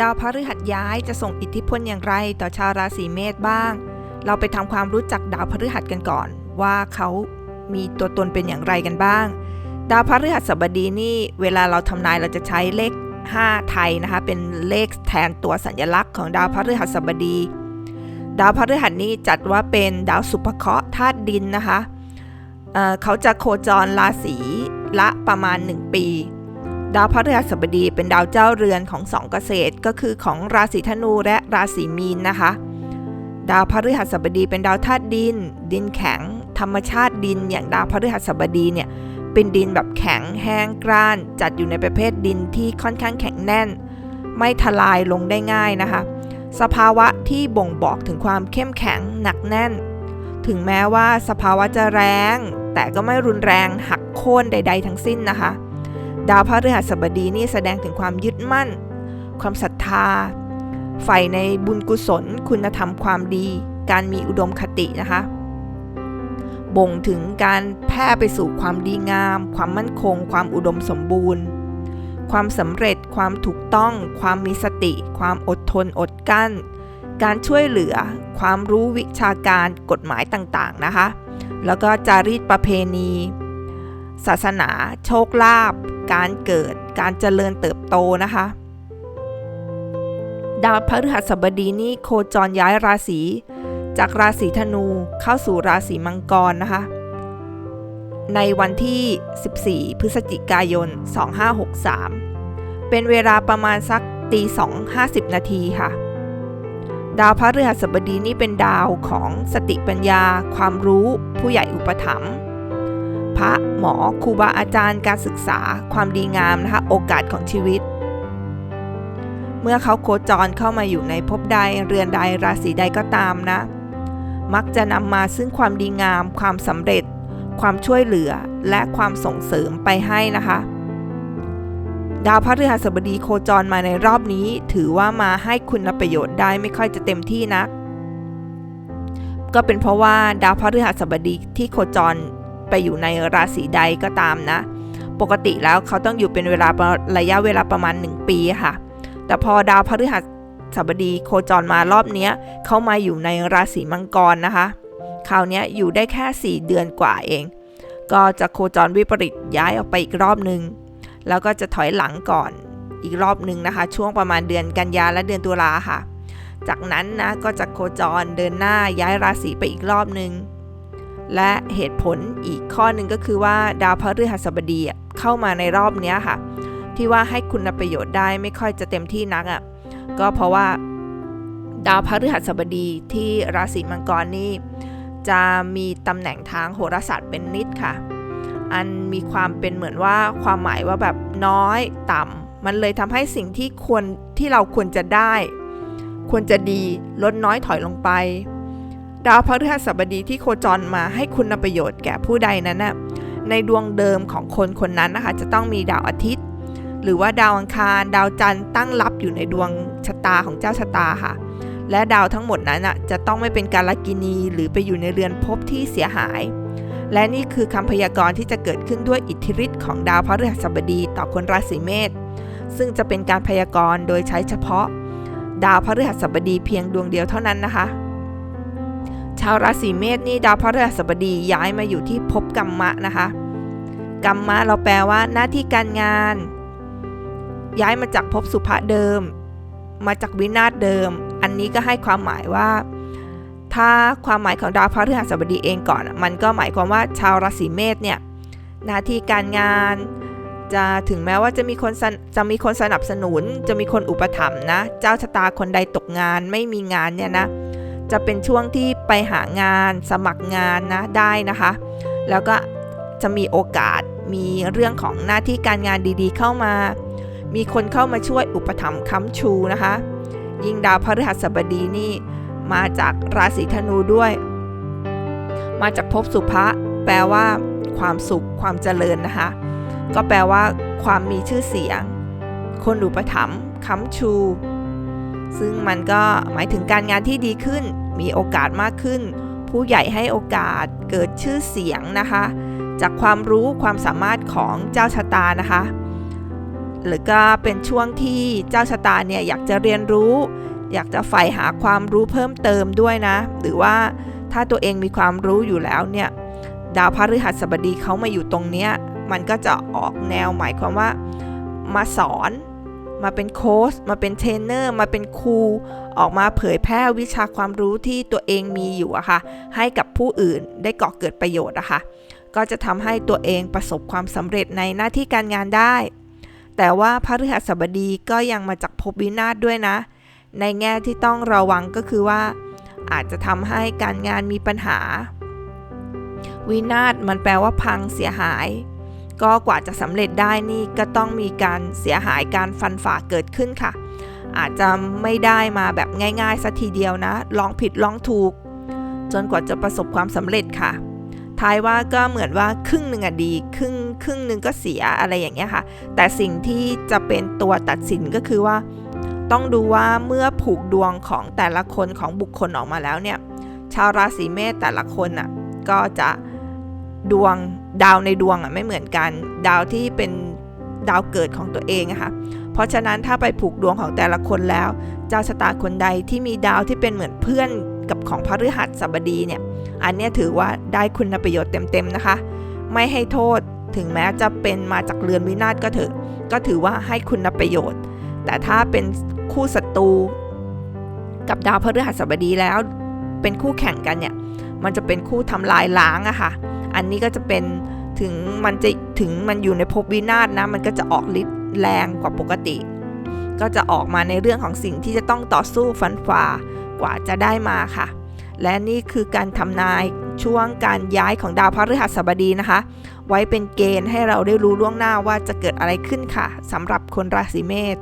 ดาวพฤหัสย้ายจะส่งอิทธิพลอย่างไรต่อชาวราศีเมษบ้าง เราไปทำความรู้จักดาวพฤหัสกันก่อน ว่าเขามีตัวตนเป็นอย่างไรกันบ้าง ดาวพฤหัสบดีนี่เวลาเราทำนายเราจะใช้เลข 5 ไทยนะคะ เป็นเลขแทนตัวสัญลักษณ์ของดาวพฤหัสบดี ดาวพฤหัสนี้จัดว่าเป็นดาวสุภเคราะห์ธาตุดินนะคะเเขาจะโคจรราศีละประมาณ 1 ปี ดาวพฤหัสบดีเป็นดาวเจ้าเรือนของสองเกษตรก็คือของราศีธนูและราศีมีนนะคะ ดาวพฤหัสบดีเป็นดาวธาตุดิน ดินแข็ง ธรรมชาติดิน อย่างดาวพฤหัสบดีเนี่ยเป็นดินแบบแข็งแห้งกร้าน จัดอยู่ในประเภทดินที่ค่อนข้างแข็งแน่น ไม่ทลายลงได้ง่ายนะคะ สภาวะที่บ่งบอกถึงความเข้มแข็งหนักแน่น ถึงแม้ว่าสภาวะจะแรง แต่ก็ไม่รุนแรงหักโค่นใด ๆ ทั้งสิ้นนะคะ ดาวพระฤหัสบดีนี่แสดงถึงความยึดมั่น ความศรัทธาใฝ่ในบุญกุศล คุณธรรมความดี การมีอุดมคตินะคะ บ่งถึงการแพร่ไปสู่ความดีงาม ความมั่นคง ความอุดมสมบูรณ์ ความสำเร็จ ความถูกต้อง ความมีสติ ความอดทนอดกั้น การช่วยเหลือ ความรู้วิชาการกฎหมายต่างๆนะคะ แล้วก็จารีตประเพณี ศาสนา โชคลาภ การเกิดการเจริญเติบโตนะคะ ดาวพฤหัสบดีนี่โคจรย้ายราศี จากราศีธนูเข้าสู่ราศีมังกรนะคะ ในวันที่ 14 พฤศจิกายน 2563 เป็นเวลาประมาณสักตี2.50นาทีค่ะ ดาวพระฤหัสบดีนี่เป็นดาวของสติปัญญา ความรู้ ผู้ใหญ่อุปถัมภ์ พระหมอครูบาอาจารย์การศึกษาความดีงามนะคะโอกาสของชีวิต เมื่อเขาโคจรเข้ามาอยู่ในภพใดเรือนใดราศีใดก็ตามนะ มักจะนำมาซึ่งความดีงาม ความสำเร็จ ความช่วยเหลือและความส่งเสริมไปให้นะคะดาวพระฤหัสบดีโคจรมาในรอบนี้ ถือว่ามาให้คุณประโยชน์ได้ไม่ค่อยจะเต็มที่นะัก ก็เป็นเพราะว่าดาวพระฤหัสบดีที่โคจร ไปอยู่ในราศีใดก็ตามนะ ปกติแล้วเขาต้องอยู่เป็นเวลาระยะเวลาประมาณ 1 ปีค่ะ แต่พอดาวพฤหัสบดีโคจรมารอบนี้เขามาอยู่ในราศีมังกรนะคะคราวนี้อยู่ได้แค่ 4 เดือนกว่าเอง ก็จะโคจรวิปริตย้ายออกไปอีกรอบหนึ่งแล้วก็จะถอยหลังก่อนอีกรอบหนึ่งนะคะ ช่วงประมาณเดือนกันยาและเดือนตุลาค่ะ จากนั้นนะก็จะโคจรเดินหน้าย้ายราศีไปอีกรอบหนึ่ง และเหตุผลอีกข้อหนึ่งก็คือว่าดาวพฤหัสบดีเข้ามาในรอบนี้ค่ะ ที่ว่าให้คุณประโยชน์ได้ไม่ค่อยจะเต็มที่นักอะก็เพราะว่า ดาวพฤหัสบดีที่ราศีมังกรนี่จะมีตำแหน่งทางโหราศาสตร์เป็นนิดค่ะ อันมีความเป็นเหมือนว่าความหมายว่าแบบน้อยต่ำมันเลยทำให้สิ่งที่ควรที่เราควรจะได้ ควรจะดีลดน้อยถอยลงไป ดาวพฤหัสบดีที่โคจรมาให้คุณประโยชน์แก่ผู้ใดนั้นนะในดวงเดิมของคนคนนั้นนะคะจะต้องมีดาวอาทิตย์ หรือว่าดาวอังคาร ดาวจันทร์ตั้งรับอยู่ในดวงชะตาของเจ้าชะตาค่ะ และดาวทั้งหมดนั้นอะจะต้องไม่เป็นการลกินีหรือไปอยู่ในเรือนภพที่เสียหาย และนี่คือคำพยากรณ์ที่จะเกิดขึ้นด้วยอิทธิฤทธิ์ของดาวพฤหัสบดีต่อคนราศีเมษซึ่งจะเป็นการพยากรณ์โดยใช้เฉพาะ ดาวพฤหัสบดีเพียงดวงเดียวเท่านั้นนะคะ ชาวราศีเมษนี่ดาวพฤหัสบดีย้ายมาอยู่ที่ภพกรรมะนะคะกรรมะเราแปลว่าหน้าที่การงาน ย้ายมาจากภพสุภะเดิม มาจากวินาศเดิม อันนี้ก็ให้ความหมายว่า ถ้าความหมายของดาวพฤหัสบดีเองก่อน มันก็หมายความว่าชาวราศีเมษเนี่ยหน้าที่การงานจะถึงแม้ว่าจะมีคนจะมีคนสนับสนุน จะมีคนอุปถัมภ์นะ เจ้าชะตาคนใดตกงานไม่มีงานเนี่ยนะ จะเป็นช่วงที่ไปหางานสมัครงานนะได้นะคะ แล้วก็จะมีโอกาสมีเรื่องของหน้าที่การงานดีๆ เข้ามา มีคนเข้ามาช่วยอุปถัมภ์ค้ำชูนะคะ ยิ่งดาวพฤหัสบดีนี่มาจากราศีธนูด้วย มาจากภพสุภะแปลว่า ความสุขความเจริญนะคะ ก็แปลว่า ความมีชื่อเสียง คนอุปถัมภ์ค้ำชู ซึ่งมันก็หมายถึงการงานที่ดีขึ้น มีโอกาสมากขึ้น ผู้ใหญ่ให้โอกาสเกิดชื่อเสียงนะคะ จากความรู้ความสามารถของเจ้าชะตานะคะ หรือก็เป็นช่วงที่เจ้าชะตาเนี่ยอยากจะเรียนรู้ อยากจะใฝ่หาความรู้เพิ่มเติมด้วยนะ หรือว่าถ้าตัวเองมีความรู้อยู่แล้วเนี่ยดาวพฤหัสบดีเขามาอยู่ตรงเนี้ยมันก็จะออกแนวหมายความว่ามาสอน มาเป็นโค้ชมาเป็นเทรนเนอร์มาเป็นครูออกมาเผยแพร่วิชาความรู้ที่ตัวเองมีอยู่อะค่ะ ให้กับผู้อื่นได้ก่อเกิดประโยชน์อะค่ะ ก็จะทำให้ตัวเองประสบความสำเร็จในหน้าที่การงานได้ แต่ว่าพระฤหัสบดีก็ยังมาจากภพวินาศด้วยนะ ในแง่ที่ต้องระวังก็คือว่า อาจจะทำให้การงานมีปัญหา วินาศมันแปลว่าพังเสียหาย ก็กว่าจะสำเร็จได้นี่ก็ต้องมีการเสียหายการฟันฝ่าเกิดขึ้นค่ะ อาจจะไม่ได้มาแบบง่ายๆสัทีเดียวนะ ลองผิดลองถูก จนกว่าจะประสบความสำเร็จค่ะทายว่าก็เหมือนว่าครึ่งหนึ่งอะดีครึ่งครึ่งหนึ่งก็เสียอะไรอย่างเงี้ยค่ะ แต่สิ่งที่จะเป็นตัวตัดสินก็คือว่า ต้องดูว่าเมื่อผูกดวงของแต่ละคนของบุคคลออกมาแล้วเนี่ย ชาวราศีเมษแต่ละคนอะก็จะ ดวงดาวในดวงอะไม่เหมือนกัน ดาวที่เป็นดาวเกิดของตัวเองอะค่ะ เพราะฉะนั้นถ้าไปผูกดวงของแต่ละคนแล้ว เจ้าชะตาคนใดที่มีดาวที่เป็นเหมือนเพื่อนกับของพฤหัสบดีเนี่ย อันนี้ถือว่าได้คุณประโยชน์เต็มๆนะคะ ไม่ให้โทษถึงแม้จะเป็นมาจากเรือนวินาศก็เถอะ ก็ถือว่าให้คุณประโยชน์ แต่ถ้าเป็นคู่ศัตรูกับดาวพฤหัสบดีแล้ว เป็นคู่แข่งกันเนี่ย มันจะเป็นคู่ทำลายล้างอะค่ะ อันนี้ก็จะเป็นถึงมันจะถึงมันอยู่ในภพวินาศนะ มันก็จะออกฤทธิ์แรงกว่าปกติ ก็จะออกมาในเรื่องของสิ่งที่จะต้องต่อสู้ฟันฝ่ากว่าจะได้มาค่ะ และนี่คือการทำนายช่วงการย้ายของดาวพฤหัสบดีนะคะ ไว้เป็นเกณฑ์ให้เราได้รู้ล่วงหน้าว่าจะเกิดอะไรขึ้นค่ะสำหรับคนราศีเมษ